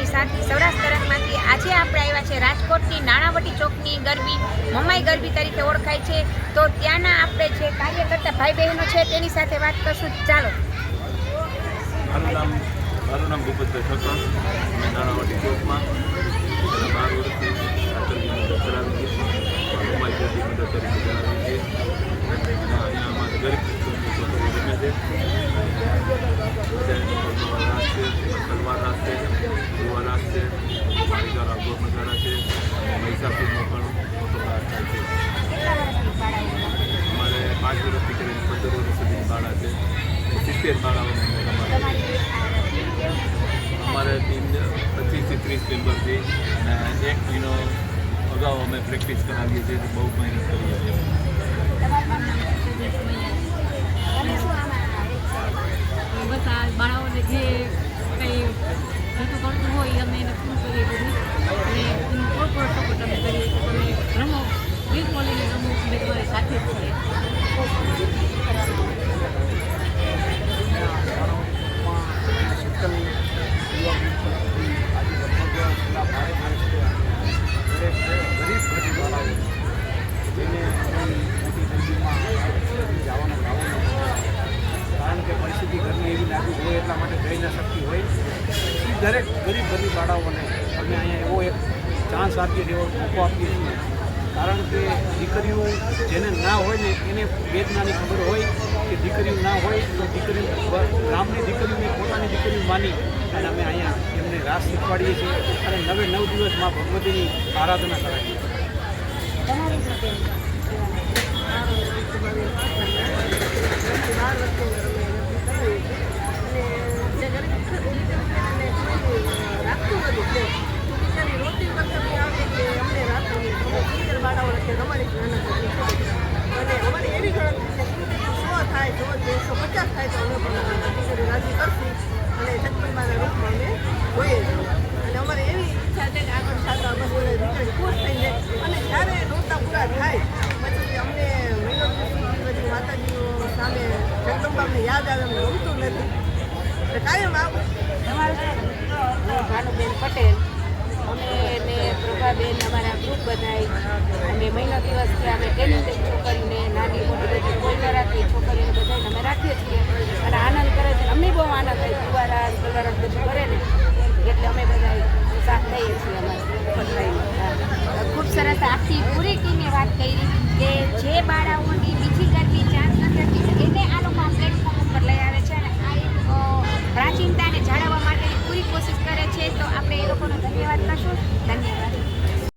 મોટી સાથી સૌરાષ્ટ્રમાંથી આજે આપણે આવ્યા છે રાજકોટની નાણાવટી ચોકની ગરબી, મમાઈ ગરબી તરીકે ઓળખાય છે. તો ત્યાંના આપણે જે કાર્યકર્તા ભાઈ બહેનો છે, તેની સાથે વાત કરશું. ચાલો. મારું નામ મારું નામ ભૂપતભાઈ ઠક્કર. અમે નાણાવટી ચોકમાં બાર વર્ષથી મદદ કરી છે મારીગારા છે મહિષાપુરનો પણ મોટો રાસ થાય છે અમારે પાંચ વર્ષથી કરીને પંદર વર્ષ સુધીની બાળા છે સિત્તેર બાળાઓને અમારે ટીમ પચીસથી ત્રીસ મેમ્બર છે અને એક મહિનો અગાઉ અમે પ્રેક્ટિસ કરાવીએ છીએ બહુ મહેનત કરીએ છીએ બસ આ બાળાઓને જે જતું કરતું હોય એ અમે એને પૂરું કરીએ બધું? અને એનું પણ સપોર્ટ અમે કરીએ તો તમે રમો વીર બોલીને રમો તમારી સાથે જવાનું કારણ કે પરિસ્થિતિ ઘરની એવી લાગુ હોય એટલા માટે જઈ ન શકતી હોય. દરેક ગરીબ ગરીબ બાળાઓને અમે અહીંયા એવો એક ચાન્સ આપીએ એવો મોકો આપીએ છીએ. કારણ કે દીકરીઓ જેને ના હોય ને એને વેદનાની ખબર હોય કે દીકરીઓ ના હોય તો દીકરી ગામની દીકરીઓને પોતાની દીકરીઓ માની અને અમે અહીંયા એમને રાસ શીખવાડીએ છીએ અને નવે નવ દિવસમાં ભગવતીની આરાધના કરાવીએ છીએ અમારે એવી ઈચ્છા છે કે આગળ સાતા બસ બધા દીકરી ખુશ થઈ જાય અને જ્યારે નોરતા પૂરા થાય પછી અમને મહિનો દિવસ સુધી બધી માતાજીઓ સામે કાયમ પટેલ અમે પ્રભાબેન અમારા ગ્રુપ બધાય અમે મહિનો દિવસથી અમે ટ્રેનિંગ છોકરીને નાની મોટી કોઈ ન રાખી છોકરીઓને બધાને અમે રાખીએ છીએ અને આનંદ કરે છે અમને બહુ આનંદ થાય કુવારા કલર બધું કરે ને એટલે અમે બધા સાથ થઈએ છીએ અમારે ખૂબ સરસ આખી પૂરી વાત કરી કે જે Kasus.